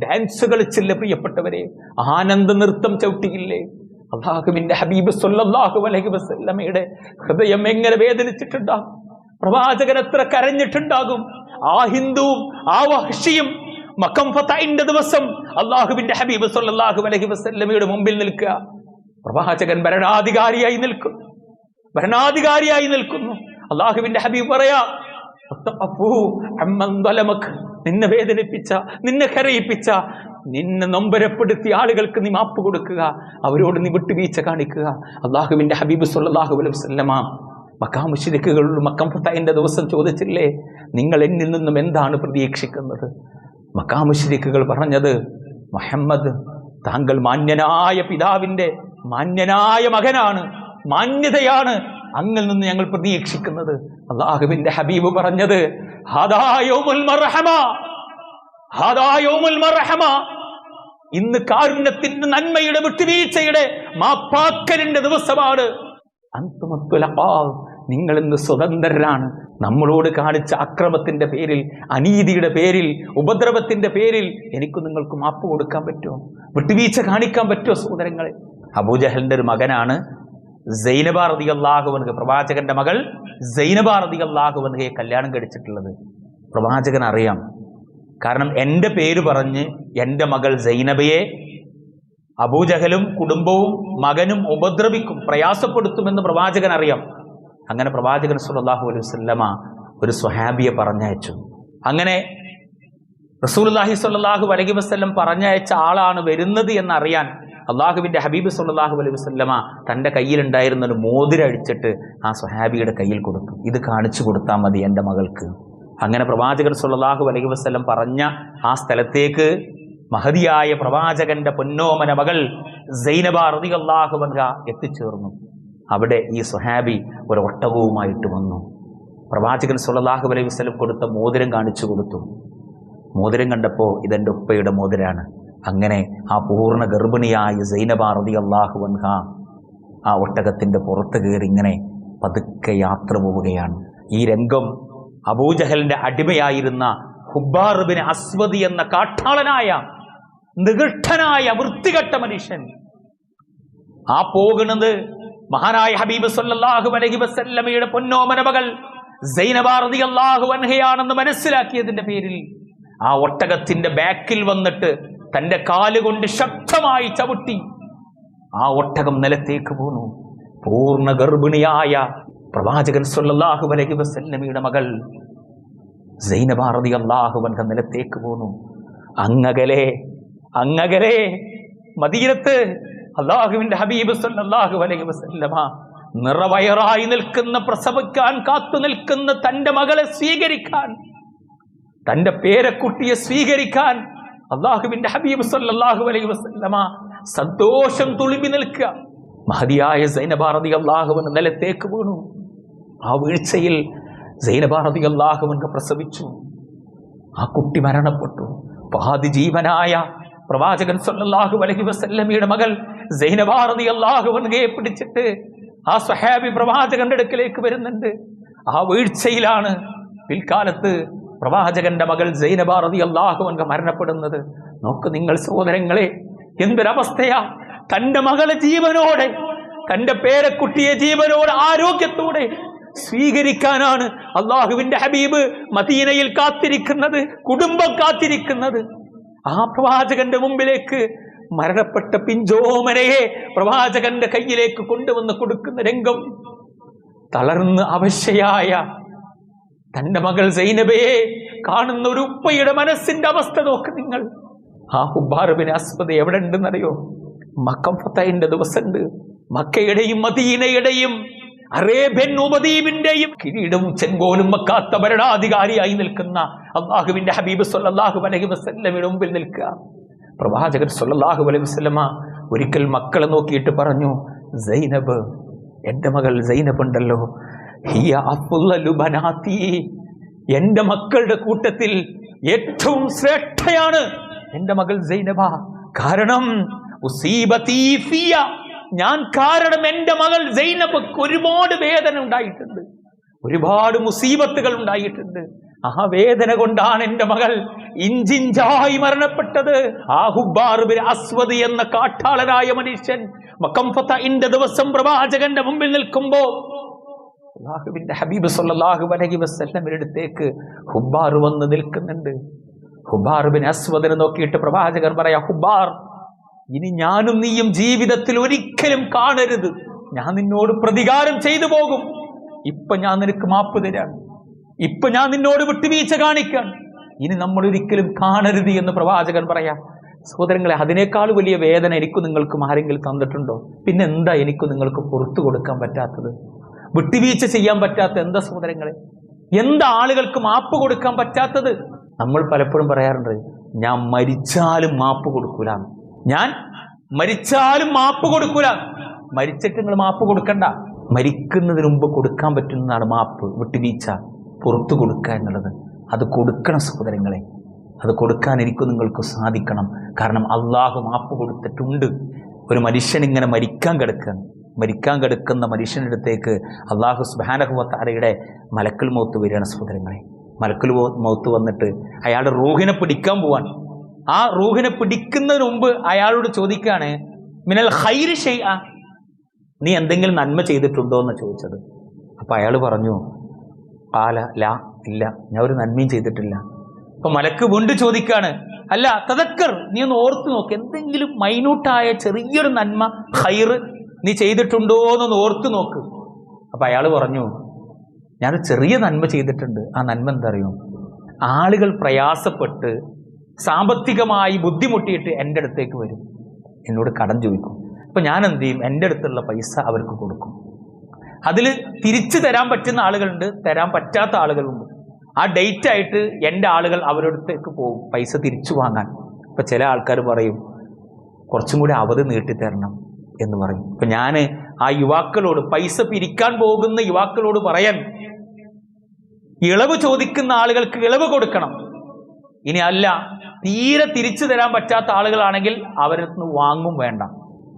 ഡാൻസ് കളിച്ചില്ലേ പ്രിയപ്പെട്ടവരെ? ആനന്ദ നൃത്തം ചവിട്ടിയില്ലേ? അള്ളാഹുവിന്റെ ഹബീബ് സല്ലല്ലാഹു അലൈഹി വസ്ല്ലമയുടെ ഹൃദയം എങ്ങനെ വേദനിച്ചിട്ടുണ്ടാകും? പ്രവാചകൻ എത്ര കരഞ്ഞിട്ടുണ്ടാകും? ആ ഹിന്ദുവും ആ വഹ്ഷിയും മക്കം ഫത്തായിന്റെ ദിവസം അള്ളാഹുവിന്റെ ഹബീബ് സല്ലല്ലാഹു അലൈഹി വസ്ല്ലമയുടെ മുമ്പിൽ നിൽക്കുക. പ്രവാചകൻ ഭരണാധികാരിയായി നിൽക്കും ഭരണാധികാരിയായി നിൽക്കുന്നു. അള്ളാഹുവിന്റെ ഹബീബ് പറയാ. നിന്നെ വേദനിപ്പിച്ച നിന്നെ കരയിപ്പിച്ച നിന്നെ നൊമ്പരപ്പെടുത്തി ആളുകൾക്ക് നീ മാപ്പ് കൊടുക്കുക. അവരോട് നീ വിട്ടുവീഴ്ച കാണിക്കുക. അള്ളാഹുവിന്റെ ഹബീബ് സുല്ലാഹു അലൈഹി വസല്ലമ മക്കാ മുശ്രിക്കുകളോട് മക്കം ഫത്തഹിന്റെ ദിവസം ചോദിച്ചില്ലേ? നിങ്ങൾ എന്നിൽ നിന്നും എന്താണ് പ്രതീക്ഷിക്കുന്നത്? മക്കാ മുശ്രിക്കുകൾ പറഞ്ഞത് മുഹമ്മദ് താങ്കൾ മാന്യനായ പിതാവിന്റെ മാന്യനായ മകനാണ് മാന്യതയാണ് അങ്ങിൽ നിന്ന് ഞങ്ങൾ പ്രതീക്ഷിക്കുന്നത്. അള്ളാഹുവിന്റെ ഹബീബ് പറഞ്ഞത് "ഹാദാ യൗമുൽ മർഹമ. ഹാദാ യൗമുൽ മർഹമ." ഇന്ന് കാരുണ്യത്തിന്റെ നന്മയുടെ വിട്ടുവീഴ്ചയുടെ മാപ്പാക്കലിന്റെ ദിവസമാണ്. നിങ്ങൾ ഇന്ന് സ്വതന്ത്രരാണ്. നമ്മളോട് കാണിച്ച അക്രമത്തിന്റെ പേരിൽ അനീതിയുടെ പേരിൽ ഉപദ്രവത്തിന്റെ പേരിൽ എനിക്ക് നിങ്ങൾക്ക് മാപ്പ് കൊടുക്കാൻ പറ്റുമോ? വിട്ടുവീഴ്ച കാണിക്കാൻ പറ്റുമോ സഹോദരങ്ങളെ? അബൂജഹലിന്റെ ഒരു മകനാണ് സൈനബ റതി പ്രവാചകന്റെ മകൾ സൈനബ റതി കല്യാണം കഴിച്ചിട്ടുള്ളത്. പ്രവാചകൻ അറിയാം കാരണം എന്റെ പേര് പറഞ്ഞ് എന്റെ മകൾ സൈനബയെ അബൂജഹലും കുടുംബവും മകനും ഉപദ്രവിക്കും പ്രയാസപ്പെടുത്തുമെന്ന് പ്രവാചകൻ അറിയാം അങ്ങനെ പ്രവാചകൻ സുല്ലാഹു അലൈഹി വസല്ലമ ഒരു സ്വഹാബിയെ പറഞ്ഞയച്ചു. അങ്ങനെ റസൂലുള്ളാഹി സ്വല്ലല്ലാഹു അലൈഹി വസ്ല്ലം പറഞ്ഞയച്ച ആളാണ് വരുന്നത് എന്നറിയാൻ അള്ളാഹുവിന്റെ ഹബീബ് സുല്ലാഹു അലൈഹി വസ്ല്ലമ തന്റെ കയ്യിലുണ്ടായിരുന്ന ഒരു മോതിരഴിച്ചിട്ട് ആ സ്വഹാബിയുടെ കയ്യിൽ കൊടുത്തു ഇത് കാണിച്ചു കൊടുത്താൽ മതി എന്റെ മകൾക്ക്. അങ്ങനെ പ്രവാചകൻ സുല്ലാഹു അലൈഹി വസ്ലം പറഞ്ഞ ആ സ്ഥലത്തേക്ക് മഹതിയായ പ്രവാചകന്റെ പൊന്നോമന മകൾ സൈനബ അൻഹ എത്തിച്ചേർന്നു. അവിടെ ഈ സുഹാബി ഒരു ഒട്ടകവുമായിട്ട് വന്നു. പ്രവാചകൻ സുല്ലാഹു അലൈഹി വസ്ലം കൊടുത്ത മോതിരം കാണിച്ചു കൊടുത്തു. മോതിരം കണ്ടപ്പോൾ ഇതെന്റെ ഉപ്പയുടെ മോതിരാണ്. അങ്ങനെ ആ പൂർണ ഗർഭിണിയായ സൈനബ അള്ളാഹു വൻഹ ആ ഒട്ടകത്തിന്റെ പുറത്ത് കയറി ഇങ്ങനെ പതുക്കെ യാത്ര പോവുകയാണ്. ഈ രംഗം അബൂജഹലിന്റെ അടിമയായിരുന്ന ഹുബാറുബിന് അസ്വദി എന്ന കാട്ടാളനായ നികൃഷ്ടനായ വൃത്തികെട്ട മനുഷ്യൻ. ആ പോകുന്നത് മഹാനായ ഹബീബ് സല്ലാഹു അലൈഹി വസല്ലമയുടെ പൊന്നോമന മകൾ സൈനബ റളിയല്ലാഹു അൻഹയാണെന്ന് മനസ്സിലാക്കിയതിന്റെ പേരിൽ ആ ഒട്ടകത്തിന്റെ ബാക്കിൽ വന്നിട്ട് തന്റെ കാലുകൊണ്ട് ശക്തമായി ചവിട്ടി. ആ ഒട്ടകം നിലത്തേക്ക് പോന്നു. പൂർണ ഗർഭിണിയായ പ്രവാചകൻ സൊല്ലാഹു അലൈഹി വസല്ലമിയുടെ മകൾ സൈനബ റളിയല്ലാഹു അൻഹ നിലത്തേക്ക് പോന്നു. അങ്ങകലെ അങ്ങകലെ മദീനത്ത് അള്ളാഹുവിന്റെ ഹബീബ് സല്ലല്ലാഹു അലൈഹി വസല്ലമ നിറവയറായി നിൽക്കുന്ന പ്രസവിക്കാൻ കാത്തു നിൽക്കുന്ന തന്റെ മകളെ സ്വീകരിക്കാൻ തന്റെ പേരക്കുട്ടിയെ സ്വീകരിക്കാൻ അള്ളാഹുവിന്റെ ഹബീബ് സല്ലല്ലാഹു അലൈഹി വസല്ലമ സന്തോഷം തുളുമ്പി നിൽക്കുക. മഹതിയായ സൈനഭാരതി അള്ളാഹുവിന് നിലത്തേക്ക് വീണു ആ വീഴ്ചയിൽ സൈനഭാരതി അള്ളാഹുവിന് പ്രസവിച്ചു. ആ കുട്ടി മരണപ്പെട്ടു. പാതി ജീവനായ പ്രവാചകൻ സല്ലാഹു അലൈഹി വസല്ലമിയുടെ മകൾ സൈനഭാരതി അള്ളാഹുവിനെ പിടിച്ചിട്ട് ആ സ്വഹാബി പ്രവാചകന്റെ അടുക്കിലേക്ക് വരുന്നുണ്ട്. ആ വീഴ്ചയിലാണ് പിൽക്കാലത്ത് പ്രവാചകന്റെ മകൾ സൈനഭാരതി അള്ളാഹുവൻക മരണപ്പെടുന്നത്. നോക്ക് നിങ്ങൾ സഹോദരങ്ങളെ എന്തൊരവസ്ഥയാ? തന്റെ മകളെ ജീവനോടെ തന്റെ പേരക്കുട്ടിയെ ജീവനോടെ ആരോഗ്യത്തോടെ സ്വീകരിക്കാനാണ് അള്ളാഹുവിന്റെ ഹബീബ് മദീനയിൽ കാത്തിരിക്കുന്നത് കുടുംബം കാത്തിരിക്കുന്നത്. ആ പ്രവാചകന്റെ മുമ്പിലേക്ക് മരണപ്പെട്ട പിഞ്ചോമനയെ പ്രവാചകന്റെ കയ്യിലേക്ക് കൊണ്ടുവന്ന് കൊടുക്കുന്ന രംഗം തളർന്ന് അവശയായ തന്റെ മകൾ സൈനബയെ കാണുന്ന ഒരു ഉപ്പയുടെ മനസ്സിന്റെ അവസ്ഥ നോക്ക് നിങ്ങൾ. ആ ഹുബാറുബിന് അസ്മത എവിടെ ഉണ്ടെന്നറിയോ മക്കം ഫത്തൈന്റെ ദിവസമുണ്ട്. മക്കയുടെയും മദീനയുടെയും അറേബ്യൻ ഉപദ്വീപിന്റെയും കിരീടവും ചെങ്കോലും വെക്കാത്ത ഭരണാധികാരിയായി നിൽക്കുന്ന അള്ളാഹുവിന്റെ ഹബീബ് സൊല്ലാഹു അലൈഹി വസല്ലമയുടെ മുമ്പിൽ നിൽക്കുക. പ്രവാചകൻ സൊല്ലാഹു അലൈഹി വസല്ലമ ഒരിക്കൽ മക്കളെ നോക്കിയിട്ട് പറഞ്ഞു സൈനബ് എന്റെ മകൾ സൈനബ് ഉണ്ടല്ലോ. ഹിയ എന്റെ മക്കളുടെ കൂട്ടത്തിൽ ഏറ്റവും ശ്രേഷ്ഠയാണ് എന്റെ മകൾ സൈനബ. കാരണം. ഞാൻ കാരണം എന്റെ മകൾ സൈനബക്ക് ഒരുപാട് വേദന ഉണ്ടായിട്ടുണ്ട്. ഒരുപാട് മുസീബത്തുകൾ ഉണ്ടായിട്ടുണ്ട്. ആ വേദന കൊണ്ടാണ് എന്റെ മകൾ ഇഞ്ചിഞ്ചായി മരണപ്പെട്ടത്. ആ ഹുബാറുബിൻ അസ്വദ് എന്ന കാട്ടാളനായ മനുഷ്യൻ മക്കംഫത്തിന്റെ ദിവസം പ്രവാചകന്റെ മുമ്പിൽ നിൽക്കുമ്പോ അള്ളാഹുവിന്റെ ഹബീബ് സല്ലാഹു അലൈഹി വസ്ല്ലമിനടുത്തേക്ക് ഹുബാർ വന്ന് നിൽക്കുന്നുണ്ട്. ഹുബാർ ബിൻ അസ്വദിനെ നോക്കിയിട്ട് പ്രവാചകർ പറയാ ഹുബാർ ഇനി ഞാനും നീയും ജീവിതത്തിൽ ഒരിക്കലും കാണരുത്. ഞാൻ നിന്നോട് പ്രതികാരം ചെയ്തു പോകും. ഇപ്പൊ ഞാൻ നിനക്ക് മാപ്പ് തരാം. ഇപ്പൊ ഞാൻ നിന്നോട് വിട്ടുവീഴ്ച കാണിക്കാൻ ഇനി നമ്മൾ ഒരിക്കലും കാണരുത് എന്ന് പ്രവാചകൻ പറയാം സഹോദരങ്ങളെ അതിനേക്കാൾ വലിയ വേദന എനിക്ക് നിങ്ങൾക്കും ആരെങ്കിലും തന്നിട്ടുണ്ടോ? പിന്നെ എന്താ എനിക്കും നിങ്ങൾക്ക് പുറത്തു കൊടുക്കാൻ പറ്റാത്തത്? വിട്ടുവീഴ്ച ചെയ്യാൻ പറ്റാത്ത എന്താ സഹോദരങ്ങളെ? എന്താ ആളുകൾക്ക് മാപ്പ് കൊടുക്കാൻ പറ്റാത്തത്? നമ്മൾ പലപ്പോഴും പറയാറുണ്ട് ഞാൻ മരിച്ചാലും മാപ്പ് കൊടുക്കൂല ഞാൻ മരിച്ചാലും മാപ്പ് കൊടുക്കൂല. മരിച്ചിട്ട് നിങ്ങൾ മാപ്പ് കൊടുക്കണ്ട. മരിക്കുന്നതിന് മുമ്പ് കൊടുക്കാൻ പറ്റുന്നതാണ് മാപ്പ്. വിട്ടുവീഴ്ച. പുറത്തു കൊടുക്കുക എന്നുള്ളത്. അത് കൊടുക്കണം സഹോദരങ്ങളെ. അത് കൊടുക്കാൻ എനിക്ക് നിങ്ങൾക്ക് സാധിക്കണം. കാരണം അള്ളാഹു മാപ്പ് കൊടുത്തിട്ടുണ്ട്. ഒരു മനുഷ്യൻ ഇങ്ങനെ മരിക്കാൻ കിടക്കുകയാണ് മരിക്കാൻ കിടക്കുന്ന മനുഷ്യന്റെ അടുത്തേക്ക് അള്ളാഹു സുബാനഹുവത്താരയുടെ മലക്കൽ മൗത്ത് വരികയാണ് സഹോദരങ്ങളെ. മലക്കൽ മൗത്ത് വന്നിട്ട് അയാളുടെ റൂഹിനെ പിടിക്കാൻ പോവാൻ ആ റൂഹിനെ പിടിക്കുന്നതിന് മുമ്പ് അയാളോട് ചോദിക്കുകയാണ് മിനൽ ഹൈര് ഷെയ്അ നീ എന്തെങ്കിലും നന്മ ചെയ്തിട്ടുണ്ടോ? എന്ന് ചോദിച്ചത്. അപ്പം അയാൾ പറഞ്ഞു ആല ലാ ഇല്ല ഞാൻ ഒരു നന്മയും ചെയ്തിട്ടില്ല. അപ്പൊ മലക്ക് വീണ്ടും ചോദിക്കുകയാണ് അല്ല തതക്കർ നീ ഒന്ന് ഓർത്തു നോക്ക് എന്തെങ്കിലും മൈന്യൂട്ടായ ചെറിയൊരു നന്മ ഹൈറ് നീ ചെയ്തിട്ടുണ്ടോ എന്നൊന്ന് ഓർത്തു നോക്ക്. അപ്പൊ അയാൾ പറഞ്ഞു ഞാൻ ചെറിയ നന്മ ചെയ്തിട്ടുണ്ട്. ആ നന്മ എന്താ അറിയോ? ആളുകൾ പ്രയാസപ്പെട്ട് സാമ്പത്തികമായി ബുദ്ധിമുട്ടിയിട്ട് എന്റെ അടുത്തേക്ക് വരും. എന്നോട് കടം ചോദിക്കും. അപ്പൊ ഞാൻ എന്ത് ചെയ്യും എന്റെ അടുത്തുള്ള പൈസ അവർക്ക് കൊടുക്കും. അതിൽ തിരിച്ചു തരാൻ പറ്റുന്ന ആളുകളുണ്ട് തരാൻ പറ്റാത്ത ആളുകളുണ്ട്. ആ ഡേറ്റ് ആയിട്ട് എന്റെ ആളുകൾ അവരടുത്തേക്ക് പോകും പൈസ തിരിച്ചു വാങ്ങാൻ. ഇപ്പം ചില ആൾക്കാർ പറയും കുറച്ചും കൂടി അവധി നീട്ടിത്തരണം എന്ന് പറയും. ഇപ്പം ഞാൻ ആ യുവാക്കളോട് പൈസ പിരിക്കാൻ പോകുന്ന യുവാക്കളോട് പറയാൻ ഇളവ് ചോദിക്കുന്ന ആളുകൾക്ക് ഇളവ് കൊടുക്കണം. ഇനി അല്ല തീരെ തിരിച്ചു തരാൻ പറ്റാത്ത ആളുകളാണെങ്കിൽ അവരിൽ നിന്ന് വാങ്ങും വേണ്ട.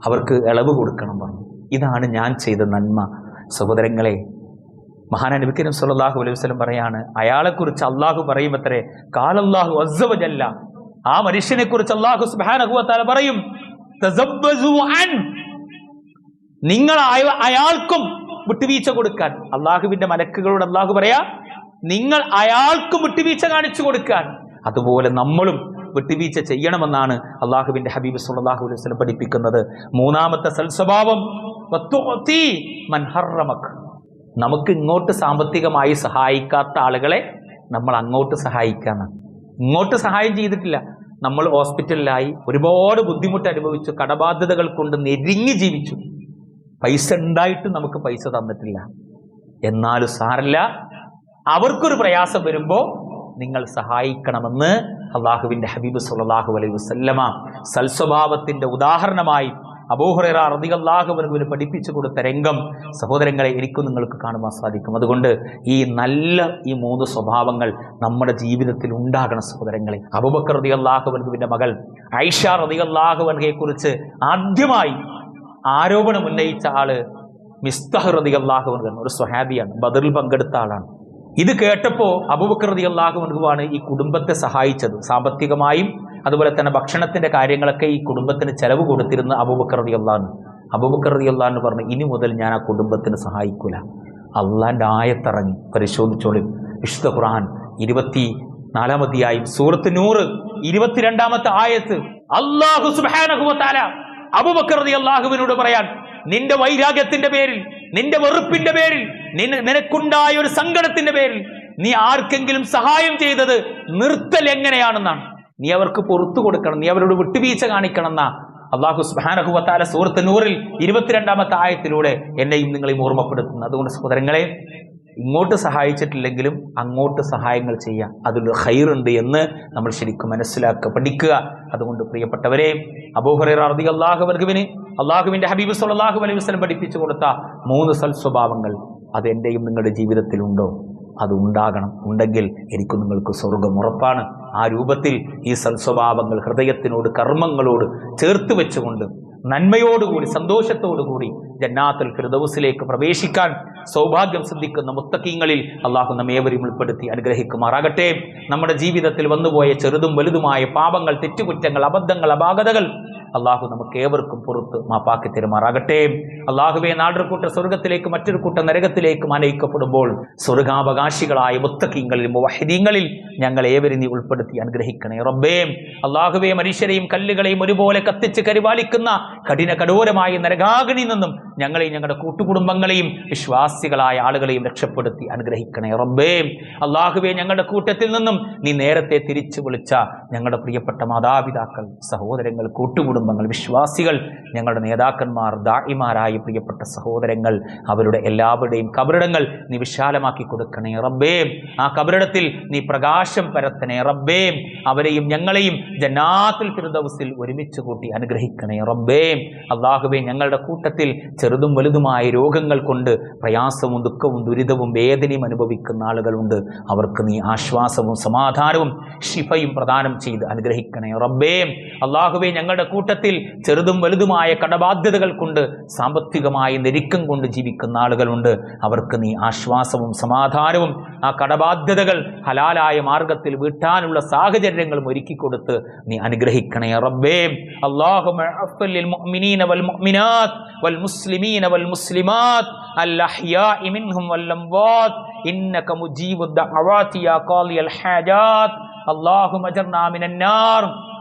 അവർക്ക് ഇളവ് കൊടുക്കണം പറഞ്ഞു. ഇതാണ് ഞാൻ ചെയ്ത നന്മ. സഹോദരങ്ങളെ മഹാനബിക്കരം സല്ലല്ലാഹു അലൈഹി വസ്ലം പറയാണ് അയാളെക്കുറിച്ച് അള്ളാഹു പറയുമത്രേ കാലല്ലാഹു അസവജല്ല ആ മനുഷ്യനെ കുറിച്ച് അള്ളാഹു സുബ്ഹാനഹു വതആല പറയും നിങ്ങൾ അയാൾക്കും വിട്ടുവീഴ്ച കൊടുക്കാൻ. അള്ളാഹുവിന്റെ മലക്കുകളോട് അള്ളാഹു പറയാ നിങ്ങൾ അയാൾക്കും വിട്ടുവീഴ്ച കാണിച്ചു കൊടുക്കാൻ. അതുപോലെ നമ്മളും വിട്ടുവീഴ്ച ചെയ്യണമെന്നാണ് അള്ളാഹുവിന്റെ ഹബീബ് സുല്ലാഹു അലൈഹി വസ്ലം പഠിപ്പിക്കുന്നത്. മൂന്നാമത്തെ സൽസ്വഭാവം വത്തുഅതി മൻ ഹറമക്. നമുക്ക് ഇങ്ങോട്ട് സാമ്പത്തികമായി സഹായിക്കാത്ത ആളുകളെ നമ്മൾ അങ്ങോട്ട് സഹായിക്കാന്ന് ഇങ്ങോട്ട് സഹായം ചെയ്തിട്ടില്ല. നമ്മൾ ഹോസ്പിറ്റലിലായി ഒരുപാട് ബുദ്ധിമുട്ട് അനുഭവിച്ചു കടബാധ്യതകൾ കൊണ്ട് നെരിങ്ങി ജീവിച്ചു. പൈസ ഉണ്ടായിട്ട് നമുക്ക് പൈസ തന്നിട്ടില്ല. എന്നാലും സാറില്ല അവർക്കൊരു പ്രയാസം വരുമ്പോൾ നിങ്ങൾ സഹായിക്കണമെന്ന് അള്ളാഹുവിന്റെ ഹബീബ് സുല്ലാഹു അലൈ വസല്ലമ സൽസ്വഭാവത്തിന്റെ ഉദാഹരണമായി അബൂഹുറ റളിയല്ലാഹുവിന് പഠിപ്പിച്ചു കൊടുത്ത രംഗം സഹോദരങ്ങളെ എനിക്കും നിങ്ങൾക്ക് കാണുവാൻ സാധിക്കും. അതുകൊണ്ട് ഈ നല്ല ഈ മൂന്ന് സ്വഭാവങ്ങൾ നമ്മുടെ ജീവിതത്തിൽ ഉണ്ടാകണം സഹോദരങ്ങളെ. അബൂബക്കർ റളിയല്ലാഹുവിന്റെ മകൾ ഐഷ റളിയല്ലാഹുവിനെ കുറിച്ച് ആദ്യമായി ആരോപണം ഉന്നയിച്ച ആൾ മിസ്തഹ് റളിയല്ലാഹുവിൻ ഒരു സ്വഹാബിയാണ്. ബദറിൽ പങ്കെടുത്ത ആളാണ്. ഇത് കേട്ടപ്പോൾ അബൂബക്കർ റളിയല്ലാഹുവിനുമാണ് ഈ കുടുംബത്തെ സഹായിച്ചത്. സാമ്പത്തികമായും അതുപോലെ തന്നെ ഭക്ഷണത്തിന്റെ കാര്യങ്ങളൊക്കെ ഈ കുടുംബത്തിന് ചെലവ് കൊടുത്തിരുന്ന അബുബക്രതി അള്ളാഹ് അബുബക്രതി റളിയല്ലാഹു പറഞ്ഞു ഇനി മുതൽ ഞാൻ ആ കുടുംബത്തിന് സഹായിക്കില്ല അള്ളാന്റെ ആയത്തിറങ്ങി. പരിശോധിച്ചോളി. വിശുദ്ധ ഖുർആൻ ഇരുപത്തി നാലാമതിയായും സൂറത്ത് നൂറ് ഇരുപത്തിരണ്ടാമത്തെ ആയത്ത്. അള്ളാഹു സുബ്ഹാനഹു അബുബക്രതി റളിയല്ലാഹുവിനോട് പറയാൻ നിന്റെ വൈരാഗ്യത്തിന്റെ പേരിൽ നിന്റെ വെറുപ്പിന്റെ പേരിൽ നിനക്കുണ്ടായ ഒരു സങ്കടത്തിന്റെ പേരിൽ നീ ആർക്കെങ്കിലും സഹായം ചെയ്തത് നിർത്തൽ എങ്ങനെയാണെന്നാണ്? നീ അവർക്ക് പുറത്തു കൊടുക്കണം. നീ അവരോട് വിട്ടുവീഴ്ച കാണിക്കണം എന്നാ അള്ളാഹു സുബാനഹുവത്താല സൂറത്ത് നൂറിൽ ഇരുപത്തിരണ്ടാമത്തെ ആയത്തിലൂടെ എന്നെയും നിങ്ങളെയും ഓർമ്മപ്പെടുത്തുന്നു. അതുകൊണ്ട് സഹോദരങ്ങളെ ഇങ്ങോട്ട് സഹായിച്ചിട്ടില്ലെങ്കിലും അങ്ങോട്ട് സഹായങ്ങൾ ചെയ്യാം. അതിൽ ഹൈറുണ്ട് എന്ന് നമ്മൾ ശരിക്കും മനസ്സിലാക്കുക പഠിക്കുക. അതുകൊണ്ട് പ്രിയപ്പെട്ടവരെ അബൂഹറ അള്ളാഹു വർഗുവിന് അള്ളാഹുവിന്റെ ഹബീബ് സല്ലാഹു അലൈഹി വസ്ലം പഠിപ്പിച്ചു കൊടുത്ത മൂന്ന് സൽസ്വഭാവങ്ങൾ. അത് എന്റെയും നിങ്ങളുടെ ജീവിതത്തിലുണ്ടോ? അത് ഉണ്ടാകണം ഉണ്ടെങ്കിൽ എനിക്ക് നിങ്ങൾക്ക് സ്വർഗം ഉറപ്പാണ്. ആ രൂപത്തിൽ ഈ സൽസ്വഭാവങ്ങൾ ഹൃദയത്തിനോട് കർമ്മങ്ങളോട് ചേർത്ത് വെച്ചുകൊണ്ട് നന്മയോടുകൂടി സന്തോഷത്തോടുകൂടി ജന്നാത്തുൽ ഫിർദൌസിലേക്ക് പ്രവേശിക്കാൻ സൗഭാഗ്യം സിദ്ധിക്കുന്ന മുത്തക്കീങ്ങളിൽ അള്ളാഹു നമ്മേവരും ഉൾപ്പെടുത്തി അനുഗ്രഹിക്കുമാറാകട്ടെ. നമ്മുടെ ജീവിതത്തിൽ വന്നുപോയ ചെറുതും വലുതുമായ പാപങ്ങൾ തെറ്റുകുറ്റങ്ങൾ അബദ്ധങ്ങൾ അപാകതകൾ അള്ളാഹു നമുക്ക് ഏവർക്കും പുറത്ത് മാപ്പാക്കി തരുമാറാകട്ടെ. അള്ളാഹുവെ നാടൊരു കൂട്ട സ്വർഗത്തിലേക്ക് മറ്റൊരു കൂട്ട നരകത്തിലേക്കും അനയിക്കപ്പെടുമ്പോൾ സ്വർഗാവകാശികളായ മുത്തക്കിങ്ങളിൽ മുവഹിദീങ്ങളിൽ ഞങ്ങൾ ഏവരും നീ ഉൾപ്പെടുത്തി അനുഗ്രഹിക്കണേ റബ്ബേ. അള്ളാഹുവെ മനുഷ്യരെയും കല്ലുകളെയും ഒരുപോലെ കത്തിച്ച് കരിപാലിക്കുന്ന കഠിന കഠോരമായ നരകാഗ്നിയിൽ നിന്നും ഞങ്ങളെയും ഞങ്ങളുടെ കൂട്ടുകുടുംബങ്ങളെയും വിശ്വാസികളായ ആളുകളെയും രക്ഷപ്പെടുത്തി അനുഗ്രഹിക്കണേ റബ്ബേ. അള്ളാഹുവെ ഞങ്ങളുടെ കൂട്ടത്തിൽ നിന്നും നീ നേരത്തെ തിരിച്ചു വിളിച്ച ഞങ്ങളുടെ പ്രിയപ്പെട്ട മാതാപിതാക്കൾ സഹോദരങ്ങൾ കൂട്ടുകുടുംബങ്ങൾ വിശ്വാസികൾ ഞങ്ങളുടെ നേതാക്കന്മാർ ദാഹിമാരായ പ്രിയപ്പെട്ട സഹോദരങ്ങൾ അവരുടെ എല്ലാവരുടെയും കബറിടങ്ങൾ നീ വിശാലമാക്കി കൊടുക്കണേ റബ്ബേ. ആ കബറിടത്തിൽ നീ പ്രകാശം പരത്തണേ റബ്ബേ. അവരെയും ഞങ്ങളെയും ജന്നാത്തിൽ ഫിർദൗസിൽ ഒരുമിച്ച് കൂട്ടി അനുഗ്രഹിക്കണേ റബ്ബേ. അള്ളാഹുബേ ഞങ്ങളുടെ കൂട്ടത്തിൽ ചെറുതും വലുതുമായ രോഗങ്ങൾ കൊണ്ട് പ്രയാസവും ദുഃഖവും ദുരിതവും വേദനയും അനുഭവിക്കുന്ന ആളുകളുണ്ട്. അവർക്ക് നീ ആശ്വാസവും സമാധാനവും ഷിഫയും പ്രദാനം ചെയ്ത് അനുഗ്രഹിക്കണേ റബ്ബേ. അള്ളാഹുബേ ഞങ്ങളുടെ കൂട്ടത്തിൽ ചെറുതും വലുതുമായ കടബാധ്യതകൾ കൊണ്ട് സാമ്പത്തികമായി നെരുക്കം കൊണ്ട് ജീവിക്കുന്ന ആളുകളുണ്ട്. അവർക്ക് നീ ആശ്വാസവും സമാധാനവും ആ കടബാധ്യതകൾ ഹലാലായ മാർഗത്തിൽ വീട്ടാനുള്ള സാഹചര്യങ്ങളും ഒരുക്കി കൊടുത്ത് നീ അനുഗ്രഹിക്കണേ റബ്ബേ. അള്ളാഹുമുഅ്മിനീന വൽ